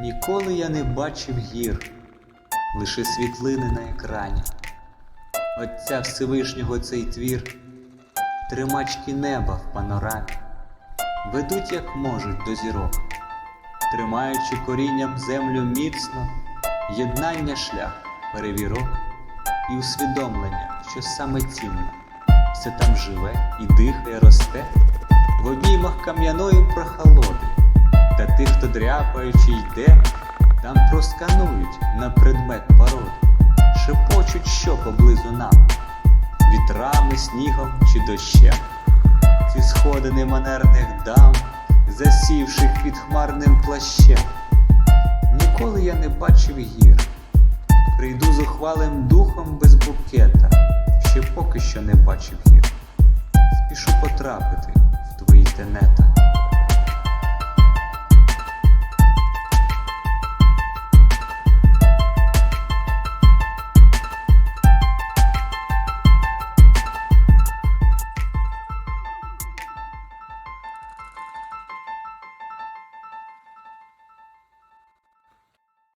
Ніколи я не бачив гір, лише світлини на екрані. Отця Всевишнього цей твір, тримачки неба в панорамі, ведуть як можуть до зірок, тримаючи корінням землю міцно, єднання шлях, перевірок і усвідомлення, що саме цінне, все там живе і дихає, росте в обіймах кам'яної прохолоди. Хто дряпаючи йде, там просканують на предмет породи, шепочуть, що поблизу нам, вітрами, снігом чи дощем, ці сходини манерних дам, засівших під хмарним плащем. Ніколи я не бачив гір, прийду зухвалим духом без букета, ще поки що не бачив гір. Спішу потрапити в твої тенета.